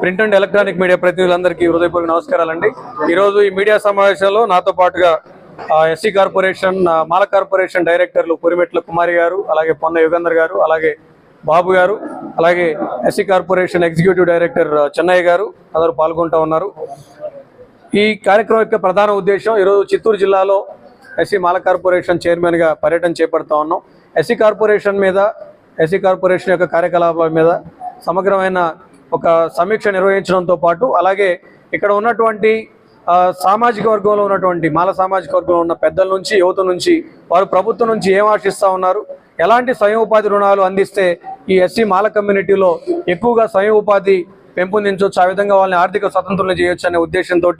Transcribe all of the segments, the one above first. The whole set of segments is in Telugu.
ప్రింట్ అండ్ ఎలక్ట్రానిక్ మీడియా ప్రతినిధులందరికీ హృదయపూర్వక నమస్కారాలండి. ఈరోజు ఈ మీడియా సమావేశంలో నాతో పాటుగా ఎస్సీ కార్పొరేషన్ మాల కార్పొరేషన్ డైరెక్టర్లు పురిమెట్ల కుమారి గారు అలాగే పొన్న యుగంధర్ గారు అలాగే బాబు గారు అలాగే SC corporation executive director Chennaiah garu అందరూ పాల్గొంటూ ఉన్నారు. ఈ కార్యక్రమం యొక్క ప్రధాన ఉద్దేశం ఈరోజు చిత్తూరు జిల్లాలో ఎస్సీ మాల కార్పొరేషన్ చైర్మన్గా పర్యటన చేపడతా ఉన్నాం. ఎస్సీ కార్పొరేషన్ మీద ఎస్సీ కార్పొరేషన్ యొక్క కార్యకలాపాల మీద సమగ్రమైన ఒక సమీక్ష నిర్వహించడంతో పాటు అలాగే ఇక్కడ ఉన్నటువంటి సామాజిక వర్గంలో ఉన్నటువంటి మాల సామాజిక వర్గంలో ఉన్న పెద్దల నుంచి యువత నుంచి వారు ప్రభుత్వం నుంచి ఏం ఆశిస్తూ ఉన్నారు? ఎలాంటి స్వయం ఉపాధి రుణాలు అందిస్తే ఈ ఎస్సీ మాల కమ్యూనిటీలో ఎక్కువగా స్వయం ఉపాధి పెంపొందించవచ్చు ఆ విధంగా వాళ్ళని ఆర్థిక స్వతంత్రం చేయొచ్చు అనే ఉద్దేశంతో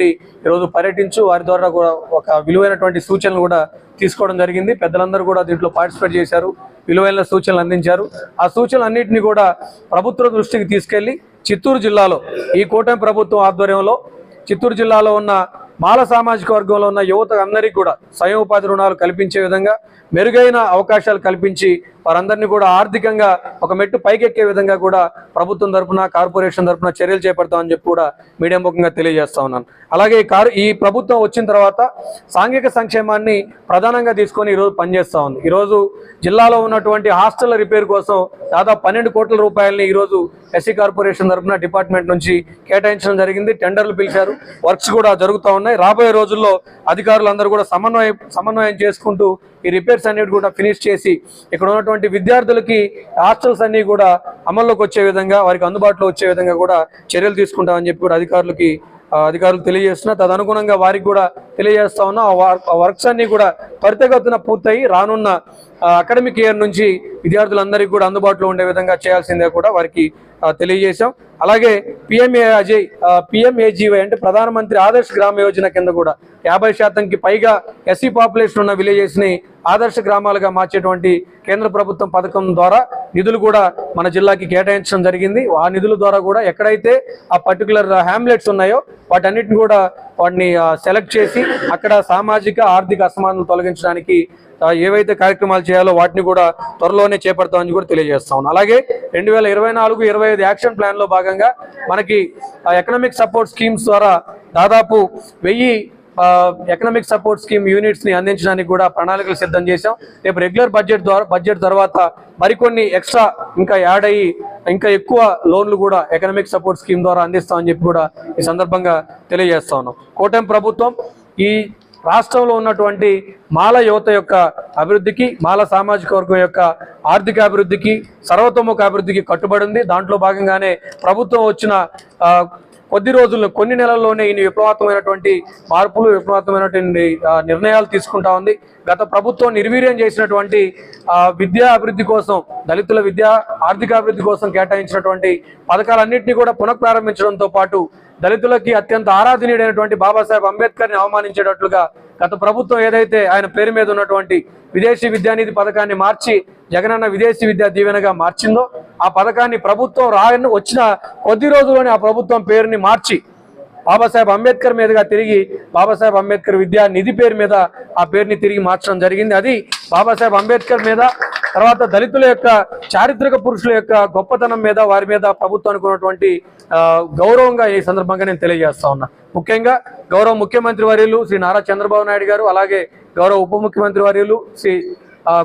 ఈరోజు పర్యటించు. వారి ద్వారా కూడా ఒక విలువైనటువంటి సూచనలు కూడా తీసుకోవడం జరిగింది. పెద్దలందరూ కూడా దీంట్లో పార్టిసిపేట్ చేశారు. విలువైన సూచనలు అందించారు. ఆ సూచనలు అన్నింటినీ కూడా ప్రభుత్వ దృష్టికి తీసుకెళ్ళి చిత్తూరు జిల్లాలో ఈ కూటమి ప్రభుత్వం ఆధ్వర్యంలో చిత్తూరు జిల్లాలో ఉన్న మాల సామాజిక వర్గంలో ఉన్న యువత అందరికీ కూడా స్వయం ఉపాధి రుణాలు కల్పించే విధంగా మెరుగైన అవకాశాలు కల్పించి వారందరినీ కూడా ఆర్థికంగా ఒక మెట్టు పైకెక్కే విధంగా కూడా ప్రభుత్వం తరపున కార్పొరేషన్ తరపున చర్యలు చేపడతామని చెప్పి కూడా మీడియా ముఖంగా తెలియజేస్తా ఉన్నాను. అలాగే ఈ కారు ఈ ప్రభుత్వం వచ్చిన తర్వాత సాంఘిక సంక్షేమాన్ని ప్రధానంగా తీసుకొని ఈరోజు పనిచేస్తూ ఉంది. ఈరోజు జిల్లాలో ఉన్నటువంటి హాస్టల్ రిపేర్ కోసం దాదాపు పన్నెండు కోట్ల రూపాయలని ఈరోజు ఎస్సీ కార్పొరేషన్ తరపున డిపార్ట్మెంట్ నుంచి కేటాయించడం జరిగింది. టెండర్లు పిలిచారు. వర్క్స్ కూడా జరుగుతూ ఉన్నాయి. రాబోయే రోజుల్లో అధికారులందరూ కూడా సమన్వయం సమన్వయం చేసుకుంటూ ఈ రిపేర్స్ అన్నిటి కూడా ఫినిష్ చేసి ఇక్కడ ఉన్నటువంటి విద్యార్థులకి హాస్టల్స్ అన్ని కూడా అమల్లోకి వచ్చే విధంగా వారికి అందుబాటులో వచ్చే విధంగా కూడా చర్యలు తీసుకుంటామని చెప్పి కూడా అధికారులకి అధికారులు తెలియజేస్తున్నా తదనుగుణంగా వారికి కూడా తెలియజేస్తా ఉన్నా ఆ వర్క్స్ అన్ని కూడా త్వరితగతిన పూర్తయి రానున్న అకాడమిక్ ఇయర్ నుంచి విద్యార్థులందరికీ కూడా అందుబాటులో ఉండే విధంగా చేయాల్సిందే కూడా వారికి తెలియజేశాం. అలాగే పిఎంఏ అజయ్ పిఎంఏజీవై అంటే ప్రధానమంత్రి ఆదర్శ గ్రామ యోజన కింద కూడా యాభై శాతంకి పైగా ఎస్సీ పాపులేషన్ ఉన్న విలేజెస్ని ఆదర్శ గ్రామాలుగా మార్చేటువంటి కేంద్ర ప్రభుత్వం పథకం ద్వారా నిధులు కూడా మన జిల్లాకి కేటాయించడం జరిగింది. ఆ నిధుల ద్వారా కూడా ఎక్కడైతే ఆ పర్టికులర్ హ్యామ్లెట్స్ ఉన్నాయో వాటన్నిటిని కూడా వాటిని సెలెక్ట్ చేసి అక్కడ సామాజిక ఆర్థిక అసమానతలు తొలగించడానికి ఏవైతే కార్యక్రమాలు చేయాలో వాటిని కూడా త్వరలోనే చేపడతామని కూడా తెలియజేస్తా ఉన్నాం అలాగే రెండు వేల ఇరవై నాలుగు ఇరవై ఐదు యాక్షన్ ప్లాన్లో భాగంగా మనకి ఎకనామిక్ సపోర్ట్ స్కీమ్స్ ద్వారా దాదాపు వెయ్యి ఎకనామిక్ సపోర్ట్ స్కీమ్ యూనిట్స్ని అందించడానికి కూడా ప్రణాళికలు సిద్ధం చేశాం. రేపు రెగ్యులర్ బడ్జెట్ ద్వారా బడ్జెట్ తర్వాత మరికొన్ని ఎక్స్ట్రా ఇంకా యాడ్ అయ్యి ఇంకా ఎక్కువ లోన్లు కూడా ఎకనామిక్ సపోర్ట్ స్కీమ్ ద్వారా అందిస్తామని చెప్పి కూడా ఈ సందర్భంగా తెలియజేస్తా ఉన్నాం. కూటమి ప్రభుత్వం ఈ రాష్ట్రంలో ఉన్నటువంటి మాల యువత యొక్క అభివృద్ధికి మాల సామాజిక వర్గం యొక్క ఆర్థిక అభివృద్ధికి సర్వతోముఖ అభివృద్ధికి కట్టుబడి ఉంది. దాంట్లో భాగంగానే ప్రభుత్వం వచ్చిన కొద్ది రోజుల్లో కొన్ని నెలల్లోనే ఈ విప్లవాత్మకమైనటువంటి మార్పులు విప్లవాత్మకమైనటువంటి నిర్ణయాలు తీసుకుంటా ఉంది. గత ప్రభుత్వం నిర్వీర్యం చేసినటువంటి విద్యా అభివృద్ధి కోసం దళితుల విద్యా ఆర్థికాభివృద్ధి కోసం కేటాయించినటువంటి పథకాలన్నింటినీ కూడా పునఃప్రారంభించడంతో పాటు దళితులకి అత్యంత ఆరాధనీయుడైనటువంటి బాబాసాహెబ్ అంబేద్కర్ని అవమానించేటట్లుగా గత ప్రభుత్వం ఏదైతే ఆయన పేరు మీద ఉన్నటువంటి విదేశీ విద్యానిధి పథకాన్ని మార్చి జగనన్న విదేశీ విద్యా దీవెనగా మార్చిందో ఆ పథకాన్ని ప్రభుత్వం రాని వచ్చిన కొద్ది రోజుల్లోనే ఆ ప్రభుత్వం పేరుని మార్చి బాబాసాహెబ్ అంబేద్కర్ మీదుగా తిరిగి బాబాసాహెబ్ అంబేద్కర్ విద్యా నిధి పేరు మీద ఆ పేరుని తిరిగి మార్చడం జరిగింది. అది బాబాసాహెబ్ అంబేద్కర్ మీద తర్వాత దళితుల యొక్క చారిత్రక పురుషుల యొక్క గొప్పతనం మీద వారి మీద ప్రభుత్వానికి ఉన్నటువంటి గౌరవంగా ఈ సందర్భంగా నేను తెలియజేస్తా ఉన్నా. ముఖ్యంగా గౌరవ ముఖ్యమంత్రి వర్యులు శ్రీ నారా చంద్రబాబు నాయుడు గారు అలాగే గౌరవ ఉప ముఖ్యమంత్రి వర్యులు శ్రీ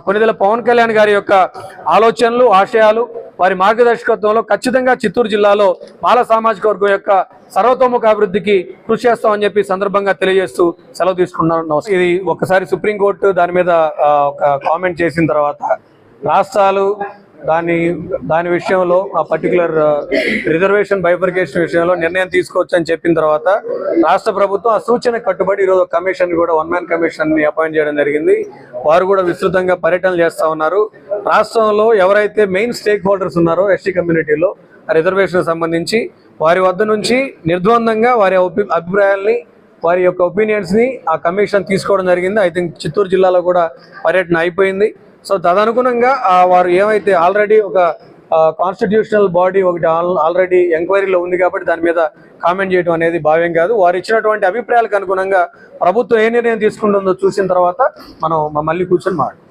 కొనిదెల పవన్ కళ్యాణ్ గారి యొక్క ఆలోచనలు ఆశయాలు వారి మార్గదర్శకత్వంలో ఖచ్చితంగా చిత్తూరు జిల్లాలో మాల సామాజిక వర్గం యొక్క సర్వతోముఖ అభివృద్ధికి కృషి చేస్తామని చెప్పి సందర్భంగా తెలియజేస్తూ సెలవు తీసుకున్నాను ఇది ఒకసారి సుప్రీంకోర్టు దాని మీద ఒక కామెంట్ చేసిన తర్వాత రాష్ట్రాలు దాని దాని విషయంలో ఆ పర్టికులర్ రిజర్వేషన్ బైఫర్కేషన్ విషయంలో నిర్ణయం తీసుకోవచ్చు అని చెప్పిన తర్వాత రాష్ట్ర ప్రభుత్వం ఆ సూచన కట్టుబడి ఈరోజు కమిషన్ కూడా వన్ మ్యాన్ కమిషన్ని అపాయింట్ చేయడం జరిగింది. వారు కూడా విస్తృతంగా పర్యటనలు చేస్తూ ఉన్నారు. రాష్ట్రంలో ఎవరైతే మెయిన్ స్టేక్ హోల్డర్స్ ఉన్నారో ఎస్టీ కమ్యూనిటీలో రిజర్వేషన్ సంబంధించి వారి వద్ద నుంచి నిర్ద్వందంగా వారి అభిప్రాయాల్ని వారి యొక్క ఒపీనియన్స్ని ఆ కమిషన్ తీసుకోవడం జరిగింది. ఐ థింక్ చిత్తూరు జిల్లాలో కూడా పర్యటన అయిపోయింది. సో తదనుగుణంగా వారు ఏమైతే ఆల్రెడీ ఒక కాన్స్టిట్యూషనల్ బాడీ ఒకటి ఆల్రెడీ ఎంక్వైరీలో ఉంది కాబట్టి దాని మీద కామెంట్ చేయడం అనేది భావ్యం కాదు. వారు ఇచ్చినటువంటి అభిప్రాయాలకు అనుగుణంగా ప్రభుత్వం ఏ నిర్ణయం తీసుకుంటుందో చూసిన తర్వాత మనం మళ్ళీ కూర్చొని మాట్లాడు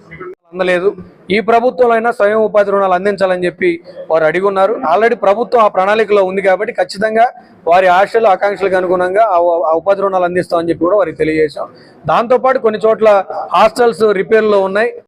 అందలేదు. ఈ ప్రభుత్వంలో అయినా స్వయం ఉపాధి రుణాలు అందించాలని చెప్పి వారు అడిగి ఉన్నారు ఆల్రెడీ ప్రభుత్వం ఆ ప్రణాళికలో ఉంది కాబట్టి ఖచ్చితంగా వారి ఆశలు ఆకాంక్షలకు అనుగుణంగా ఆ ఉపాధి రుణాలు అందిస్తామని చెప్పి కూడా వారికి తెలియజేశాం. దాంతోపాటు కొన్ని చోట్ల హాస్టల్స్ రిపేర్లో ఉన్నాయి.